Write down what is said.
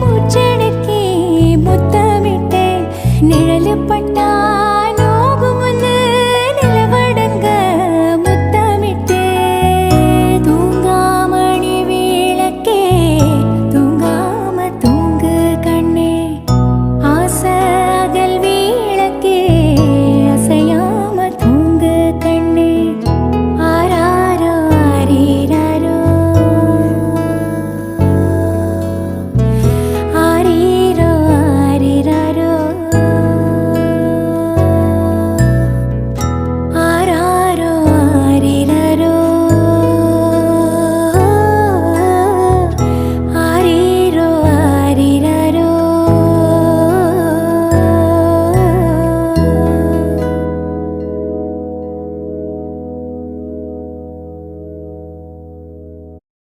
മൂച്ചടക്കി മുത്തമിട്ട് നിഴലുപെട്ടാ